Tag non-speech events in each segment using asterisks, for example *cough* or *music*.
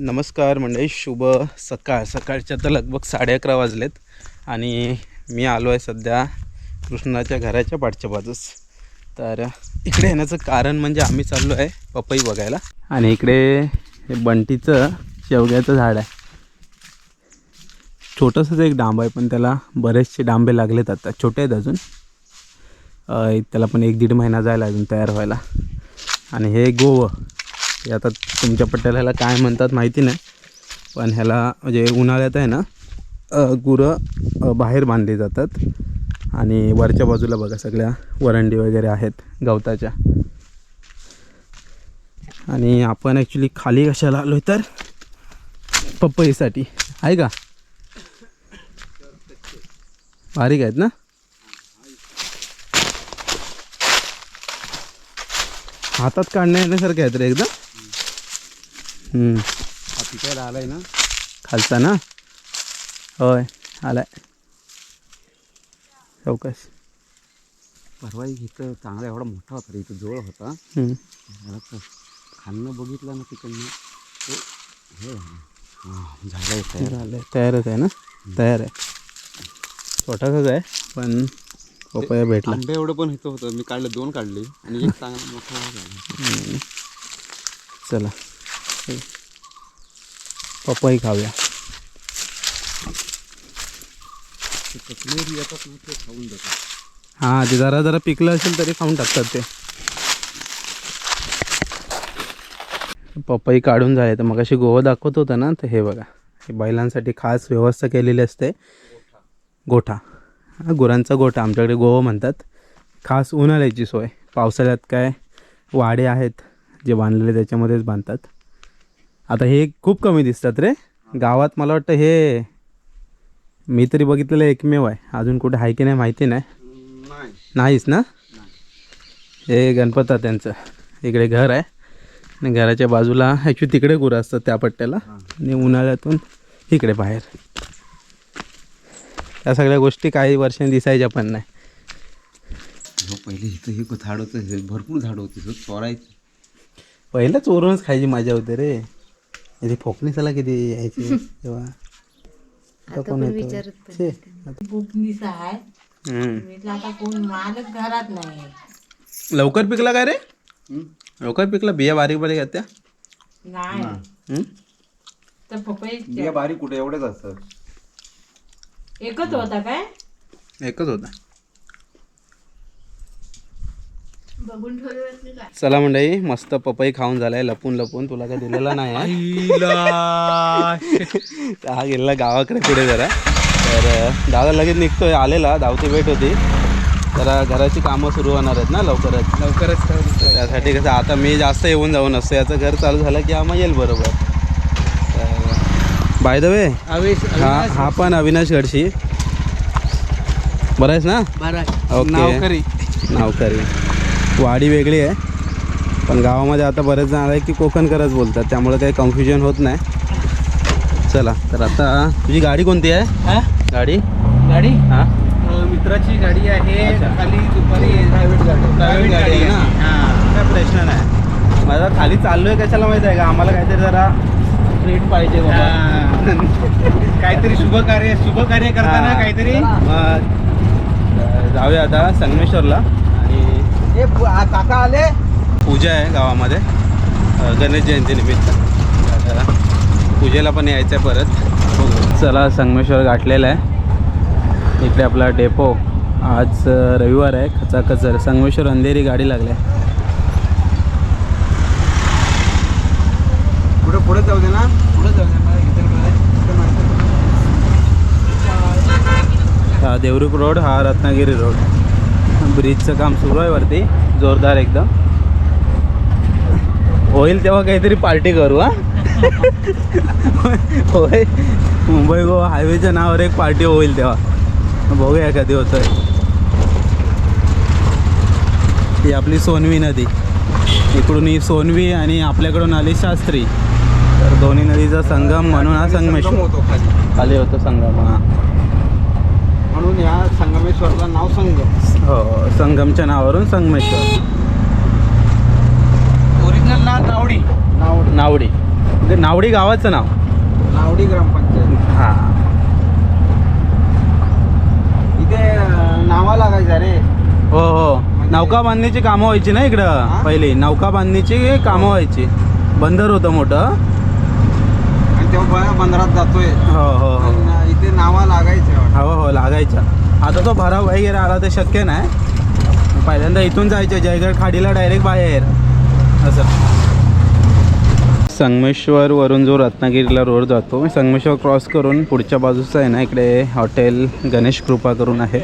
नमस्कार मंडळी शुभ सकाळ. सकाळच्या तर लगभग साडे अकरा वाजलेत आणि मी आलो आहे सध्या कृष्णाच्या घराच्या पाठच्या बाजूस. तर इकडे येण्याचं कारण म्हणजे आम्ही चाललो आहे पपई बघायला. आणि इकडे हे बंटीचं शेवग्याचं झाड आहे. छोटंसंच एक डांब आहे पण त्याला बरेचसे डांबे लागलेत आता. छोटे आहेत अजून. त्याला पण एक दीड महिना जायला अजून तयार व्हायला. आणि हे गोवं. हे आता तुमच्या पट्ट्याला ह्याला काय म्हणतात माहिती नाही पण ह्याला म्हणजे उन्हाळ्यात आहे ना गुरं बाहेर बांधली जातात. आणि वरच्या बाजूला बघा सगळ्या वरंडी वगैरे आहेत गवताच्या. आणि आपण ॲक्च्युली खाली कशाला आलो तर? पपईसाठी. आहे का? बारीक आहेत ना? हातात काढण्या येण्यासारखे आहेत रे एकदम. हा पिकायला आलाय ना? खालचा ना? होय आलाय. चौकस. परवा इथं चांगला एवढा मोठा होता रे इथं जवळ होता. हम्म. मला तर खाल्लं बघितलं ना तिकडनं ते हे हां झालं आहे तयार. झालंय तयारच आहे ना? तयार आहे. छोटासाच आहे पण पपया भेटला. आंबे एवढं पण इथं होतं. मी काढले दोन काढले आणि एक चांगला मोठा. चला. पपई खाऊया. हां ते जरा जरा पिकलं असेल तरी खाऊन टाकतात ते. पपई काढून झाले तर मग अशी गोवा दाखवत होतं ना तर हे बघा. हे बैलांसाठी खास व्यवस्था केलेली असते. गोठा. हा, गुरांचा गोठा आमच्याकडे गोवा म्हणतात. खास उन्हाळ्याची सोय. पावसाळ्यात काय वाडे आहेत जे बांधलेले त्याच्यामध्येच बांधतात. आता हे खूप कमी दिसतात रे. गावात मला वाटतं हे मी तरी बघितलेलं एकमेव आहे. अजून कुठे आहे की नाही माहिती नाही. नाही नाहीच ना? हे गणपता त्यांचं इकडे घर आहे. आणि घराच्या बाजूला ॲक्च्युली तिकडे गुरं असतात त्या पट्ट्याला. आणि उन्हाळ्यातून इकडे बाहेर. त्या सगळ्या गोष्टी काही वर्षांनी दिसायच्या पण नाही. हो पहिले इथं हे झाड होतं भरपूर झाड होती चोरायची. पहिलं चोरूनच खायची मजा होते रे. इथे फोकणीसाला किती यायची? तेव्हा आता कोण येतं? छे, आता- बुकनीस आहे. हम्म. म्हटलं आता कोण मालक घरात नाही लवकर पिकला काय रे? लवकर पिकला? बिया बारीक बारीक आहेत त्या? नाही. हम्म? तर पपई बिया बारीक कुठे? एवढेच असतात. एकच होता काय? एकच होता. चला मंडळी मस्त पपई खाऊन झालाय लपून लपून. तुला काय दिलेला नाही आहे. तर हा गेलेला गावाकडे पुढे जरा. तर दादा लगेच निघतोय आलेला. धावती भेट होती. जरा घराची कामं सुरू होणार आहेत ना लवकरच? लवकरच तर त्यासाठी कसं आता मी जास्त येऊन जाऊन असतो. याचं घर चालू झालं की आम्हा येईल बरोबर. तर बाय द वे हा हा पण अविनाश गडशी. बरं आहेस ना? ओके नावकरी. नावकरी. वाडी वेगळी आहे. पण गावामध्ये आता बरेच जण आहे की कोकणकरच बोलतात. त्यामुळे काही कन्फ्युजन होत नाही. चला तर आता तुझी गाडी कोणती आहे? गाडी? गाडी? हां? मित्राची गाडी आहे. खाली दुपारी प्रायव्हेट गाडी प्रायव्हेट गाडी आहे ना? काय प्रश्न नाही. माझा खाली चाललोय कशाला माहिती आहे का? आम्हाला काहीतरी जरा ट्रीट पाहिजे काहीतरी शुभ कार्य शुभ कार्य करताना. काहीतरी? जाऊया आता संगमेश्वरला. आणि काका आले. पूजा आहे गावामध्ये. गणेश जयंतीनिमित्त पूजेला पण यायचं आहे परत. चला संगमेश्वर गाठलेलं आहे. इकडे आपला डेपो. आज रविवार आहे खचाखच संगमेश्वर अंधेरी गाडी लागली आहे. पुढे पुढे जाऊ दे ना. पुढे जाऊ दे हा देवरुख रोड हा रत्नागिरी रोड. ब्रिजचं काम सुरू आहे वरती. जोरदार एकदम. होईल तेव्हा काहीतरी पार्टी करू हा? होय. मुंबई गोवा हायवेच्या नावावर एक पार्टी होईल तेव्हा. बघूया कधी होतंय. ही आपली सोनवी नदी. इकडून ही सोनवी आणि आपल्याकडून आली शास्त्री. तर दोन्ही नदीचा संगम म्हणून हा संगमेश्वर. होतो खाली होतो संगम हा. म्हणून या संगमेश्वरला नाव संगम. हो संगमच्या नावावरून संगमेश्वर. ओरिजिनल नाव नावडी. नावडी. नावडी. म्हणजे नावडी गावाचं नाव. नावडी ग्रामपंचायत. हां. इथे नावा लागायचा रे. हो हो. नौका बांधणीची कामं व्हायची ना इकडं? हा? पहिली. नौका बांधणीची कामं व्हायची. बंदर होतं मोठं. आणि तेव्हा बंदरात जातोय. हो हो हो. ते नावा लागायचे हो हो लागायच्या. आता तो भराव वगैरे आला तर शक्य नाही. पहिल्यांदा इथून जायचं जयगड खाडीला डायरेक्ट बाहेर. असं. संगमेश्वरवरून जो रत्नागिरीला रोड जातो संगमेश्वर क्रॉस करून पुढच्या बाजूचं आहे ना इकडे हॉटेल गणेश कृपा करून आहे.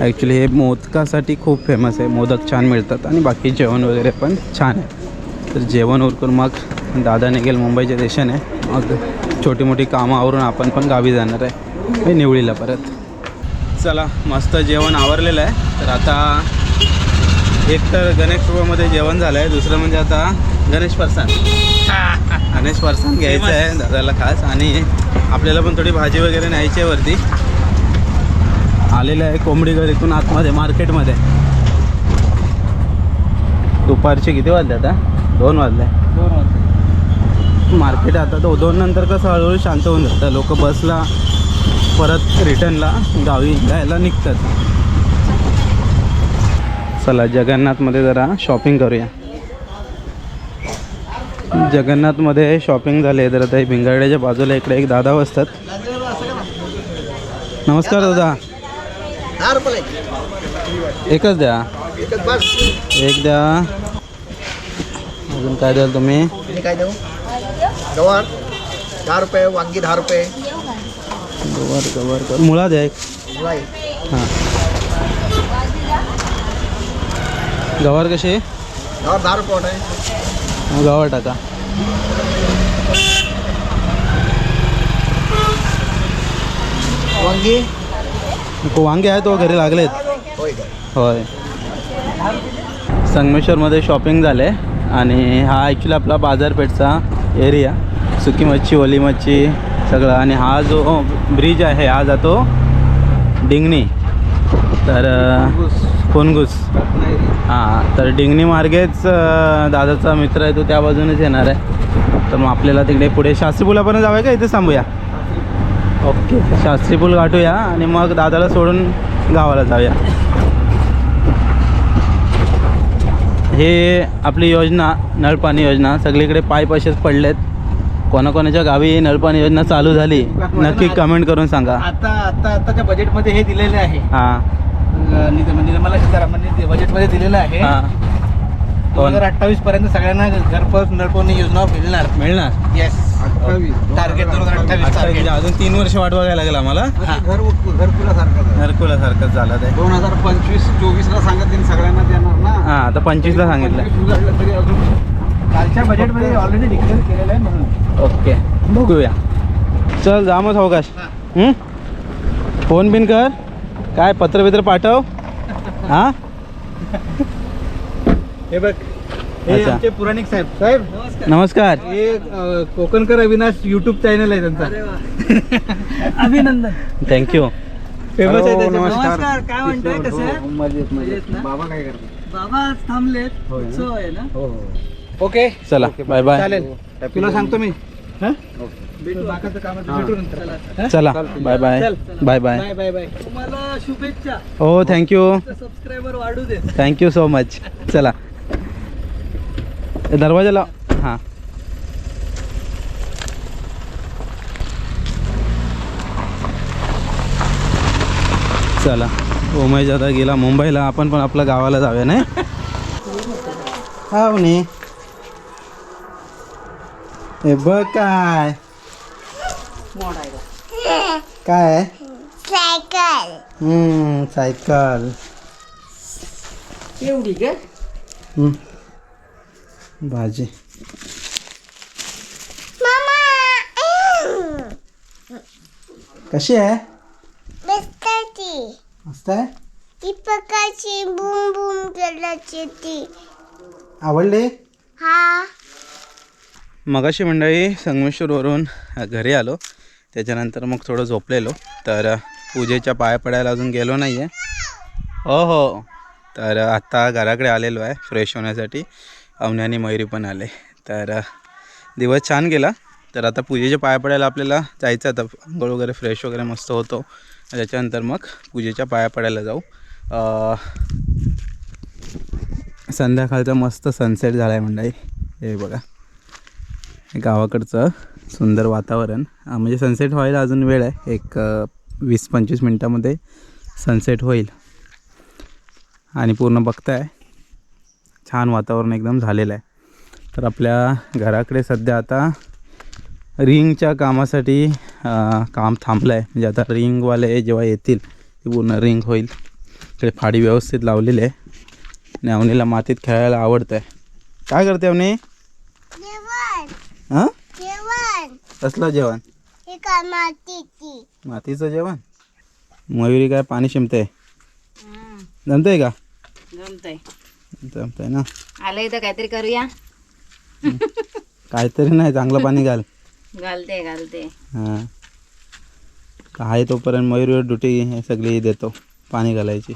ॲक्च्युली हे मोदकासाठी खूप फेमस आहे. मोदक छान मिळतात आणि बाकी जेवण वगैरे पण छान आहे. तर जेवण उरकून मग दादा निघेल मुंबईच्या देशाने. मग छोटी मोठी कामं आवरून आपण पण गावी जाणार आहे. हे निवळीला परत. चला मस्त जेवण आवरलेलं आहे. तर आता एक तर गणेश कृपामध्ये जेवण झालं आहे दुसरं म्हणजे आता गणेश फरसाण. *laughs* गणेश फरसाण घ्यायचं आहे दादाला खास. आणि आपल्याला पण थोडी भाजी वगैरे न्यायची आहे वरती. आलेलं आहे कोंबडीघर इथून आतमध्ये मार्केटमध्ये. दुपारचे किती वाजले आता दोन वाजले. मार्केट आता तो दोन नंतर कसं हळूहळू शांत होऊन जातं. लोक बसला परत रिटर्नला गावी जायला निघतात. चला जगन्नाथमध्ये जरा शॉपिंग करूया. जगन्नाथमध्ये शॉपिंग झाली तर आता भिंगाड्याच्या बाजूला इकडे एक दादा बसतात. नमस्कार दादा. एकच द्या. एक द्या. अजून काय द्याल तुम्ही? काय देऊ? गवार दहा रुपये वांगी दहा रुपये. गवर गवर गवर मुळा द्या एक. हां. गवार कशी? गवार दहा रुपये वाट आहे गवार टाका. वांगी? वांगे आहेत तो घरी लागलेत. होय संगमेश्वरमध्ये शॉपिंग झाले आणि हा ॲक्च्युली आपला बाजारपेठचा एरिया सुकी मच्छी ओली मच्छी सगळं. आणि हा जो ब्रिज आहे हा जातो डिंगणी. तर कोनगुस हां तर डिंगणी मार्गेच दादाचा मित्र आहे तो त्या बाजूनेच येणार आहे. तर मग आपल्याला तिकडे पुढे शास्त्री पुलापर्यंत जाऊया का? इथेच थांबूया. ओके. शास्त्री पूल गाठूया आणि मग दादाला सोडून गावाला जाऊया. हे आपली योजना नळपाणी योजना. सगळीकडे पाईप असेच पडलेत. कोणाकोणाच्या गावी नळपाणी योजना चालू झाली नक्की कमेंट करून सांगा. आता आता आताच्या बजेटमध्ये हे दिलेले आहे. हां. निर्मला सीतारामन बजेटमध्ये दिलेलं आहे. हां. दोन हजार अठ्ठावीस पर्यंत सगळ्यांना घरपोच नळपोणी योजना मिळणार. मिळणार? येस टार्गेट दोन हजार अठ्ठावीस म्हणजे अजून तीन वर्ष वाट बघायला लागेल आम्हाला. घर घरकुलासारखं घरकुलासारखंच झालं ते. दोन हजार पंचवीस चोवीसला सांगत सगळ्यांना देणार ना. हां आता पंचवीसला सांगितलं. तरी अजून कालच्या बजेटमध्ये ऑलरेडी डिक्लेअर केलेलं आहे म्हणून. ओके बघूया. चल जा मग सावकाश. हं? फोन बिन कर. काय पत्र बित्र पाठव. हां? हे बघ हे अच्छा. आमचे पुराणिक साहेब. साहेब नमस्कार. हे अं, कोकणकर अविनाश युट्यूब चॅनल आहे त्यांचा. *laughs* अभिनंदन. थँक्यू फेमस आहे त्याच्यामुळे. नमस्कार. काय म्हणताय कसं आहे? मजेत मजेत. मजेत ना? बाबा काय करतात? बाबा थांबलेत? उत्सव आहे ना? हो हो. ओके? चला बाय बाय चालेल. तुला सांगतो मी. हं? बाकीचं काम आहे, भेटू नंतर. चला. बाय बाय चल. Bye bye bye bye bye तुम्हाला शुभेच्छा. हो थँक्यू सबस्क्रायबर वाढू दे. थँक्यू सो मच चला. ए, दरवाजा लाव हां. चला. उमेश आता गेला मुंबईला. आपण पण आपल्या गावाला जाऊया नाही? *laughs* हा म्हणे हे बघ काय. काय? सायकल. हम्म सायकल. एवढी ग. भाजी. कशी आहे? बसताची मस्त आहे? दीपकाची बुम बुम केल्याची ती आवडली? हा. मगाशी मंडळी संगमेश्वरवरून घरी आलो. त्याच्यानंतर मग थोडं झोपलेलो. तर पूजेच्या पाया पडायला अजून गेलो नाही आहे हो हो. तर आत्ता घराकडे आलेलो आहे फ्रेश होण्यासाठी. अवनी आणि मयुरी पण आले. तर दिवस छान गेला. तर आता पूजेच्या पाया पडायला आपल्याला जायचं आता आंघोळ वगैरे फ्रेश वगैरे मस्त होतो. त्याच्यानंतर मग पूजेच्या पाया पडायला जाऊ. संध्याकाळचा मस्त सनसेट झाला आहे मंडळी. हे बघा. गावाकडचं सुंदर वातावरण. म्हणजे सनसेट व्हायला अजून वेळ आहे. एक वीस पंचवीस मिनटामध्ये सनसेट होईल. आणि पूर्ण बघताय. छान वातावरण एकदम झालेलं आहे. तर आपल्या घराकडे सध्या आता रिंगच्या कामासाठी काम थांबलं आहे म्हणजे आता रिंगवाले जेव्हा येतील ते पूर्ण रिंग होईल. इकडे फाडी व्यवस्थित लावलेली आहे. आणि अवनीला मातीत खेळायला आवडतं आहे काय करते अवनी? हां? जेवण. कसलं जेवण? हे काय मातीची. मातीचं जेवण? मयुरी काय पाणी शिंपते जमतंय का? जमतंय. जमतंय ना. आलं इथं काहीतरी करूया? काहीतरी नाही चांगलं पाणी घाल. घालते घालते. हां. आहे तोपर्यंत मयूर ड्युटी हे सगळी देतो पाणी घालायची.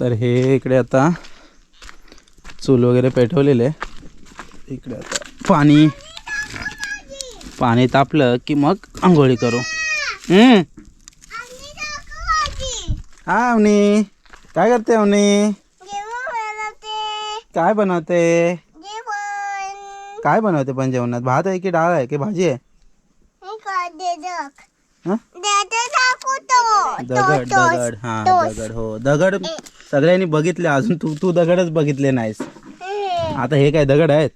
तर हे इकडे आता चूल वगैरे पेटवलेले. आहे इकडे आता. पाणी. पाणी तापलं की मग आंघोळी करू. हम्म. हा अवनी. काय करते अवनी? काय बनवते? काय बनवते पण जेवणात? भात आहे की डाळ आहे की भाजी आहे? दगड दगड. हा दगड. हो दगड सगळ्यांनी बघितले. अजून तू तू दगडच बघितले नाहीस. आता हे काय दगड आहेत?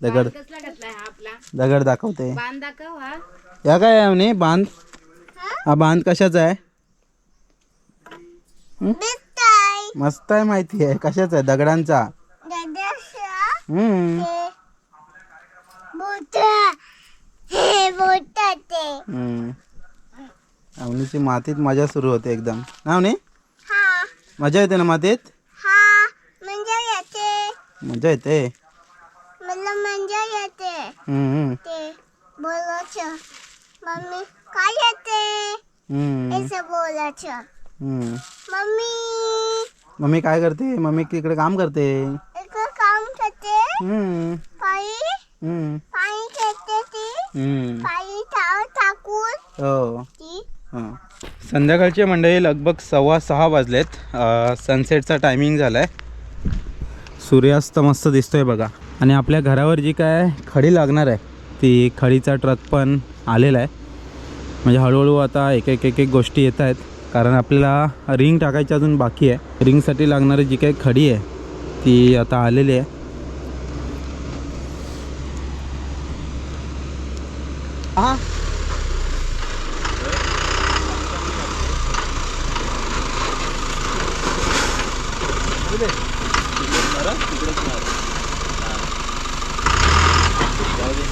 दगड. कसला घातलाय हा आपला? दगड दाखवते. बांध दाखव हा. या काय आहे म्हणे बांध? हा बांध कशाचा आहे? मस्त आहे. माहिती आहे. कशाचा आहे? दगडांचा. हम्म बोट. बोट ते. हम्म. अवनीची मातीत मजा सुरू होते एकदम. ना हा. मजा येते ना मातीत? येते. मजा येते. हम्म, ते मम्मी काय येते? हम्म, असं हम्म. मम्मी. मम्मी काय करते? मम्मी तिकडे काम करते. एक काम करते. हम्म, पायी. हम्म, पाणी खेळते ती. हम्म. पायी टाव टाकून हो. ती. हां. संध्याकाळचे मंडळी लगभग सव्वा सहा वाजलेत. सनसेटचा टायमिंग झाला आहे सूर्यास्त मस्त दिसतोय बघा. आणि आपल्या घरावर जी काय खडी लागणार आहे ती खडीचा ट्रक पण आलेला आहे. म्हणजे हळूहळू आता एक एक एक एक गोष्टी येत आहेत. कारण आपल्याला रिंग टाकायची अजून बाकी आहे. रिंगसाठी लागणारी जी काही खडी आहे ती आता आलेली आहे. हां. आहे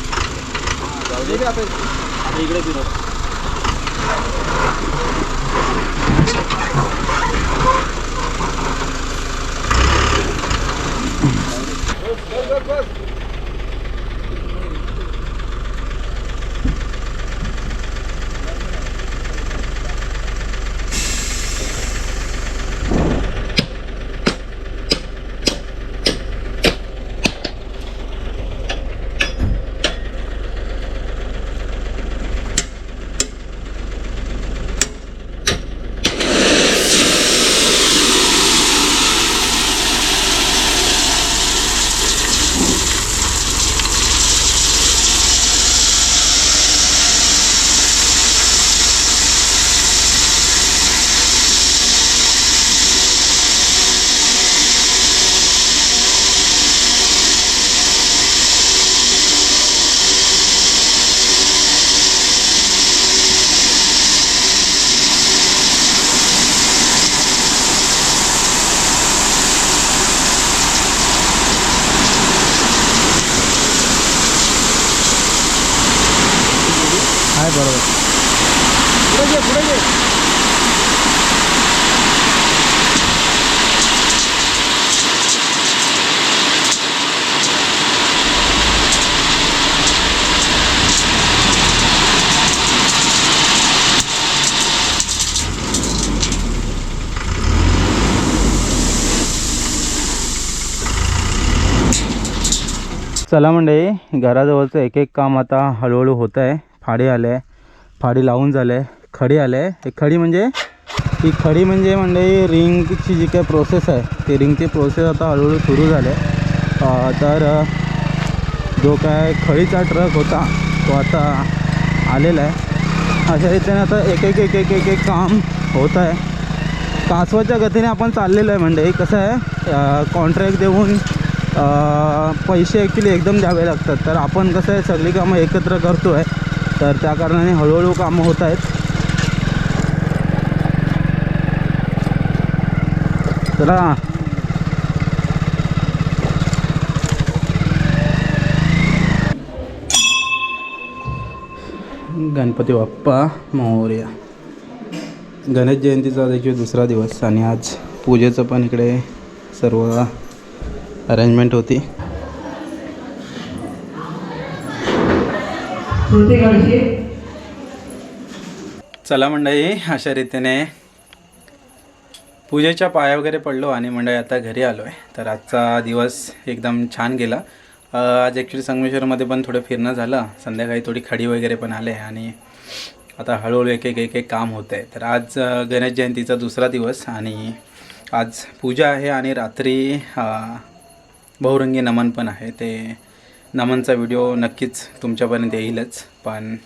चला मंडळी घराजवळचं एक एक काम आता हळूहळू होत आहे फाडी आले फाडी लावून झाले खडी आले. हे खडी म्हणजे? ही खडी म्हणजे मंडळी रिंगची जी काही प्रोसेस आहे ती रिंगची प्रोसेस आता हळूहळू सुरू झाले. तर जो काय खडीचा ट्रक होता तो आता आलेला आहे. अशा रीतीने आता एक एक एक एक एक एक काम होत आहे. कासवाच्या गतीने आपण चाललेलं आहे म्हणजे कसं आहे? कॉन्ट्रॅक्ट देऊन पैसे ॲक्च्युली एकदम द्यावे लागतात. तर आपण कसं आहे सगळी कामं एकत्र करतो आहे तर त्या कारणाने हळूहळू कामं होत आहेत. चला. गणपती बाप्पा मोर्या. गणेश जयंतीचा देखील दुसरा दिवस आणि आज पूजेचं पण इकडे सर्व अरेंजमेंट होती. चला मंडळी अशा रीतीने पूजेच्या पाया वगैरे पडलो आणि मंडळी आता घरी आलो आहे तर आजचा दिवस एकदम छान गेला. आज ॲक्च्युली संगमेश्वरमध्ये पण थोडं फिरणं झालं. संध्याकाळी थोडी खडी वगैरे पण आले आणि आता हळूहळू एक एक एक एक काम होतं आहे तर आज गणेश जयंतीचा दुसरा दिवस आणि आज पूजा आहे आणि रात्री बहुरंगी नमन पण आहे. ते नमनचा व्हिडिओ नक्कीच तुमच्यापर्यंत येईलच. पण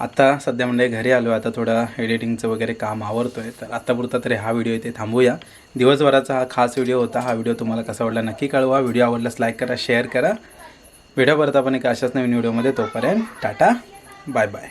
आत्ता सध्या म्हणजे घरी आलो आता थोडं एडिटिंगचं वगैरे काम आवरतो आहे तर आत्तापुरता तरी हा व्हिडिओ इथे थांबूया. दिवसभराचा हा खास व्हिडिओ होता. हा व्हिडिओ तुम्हाला कसा आवडला नक्की कळवा. व्हिडिओ आवडल्यास लाईक करा शेअर करा. व्हिडिओ परत आपण एक अशाच नवीन व्हिडिओमध्ये तोपर्यंत टाटा. Bye bye.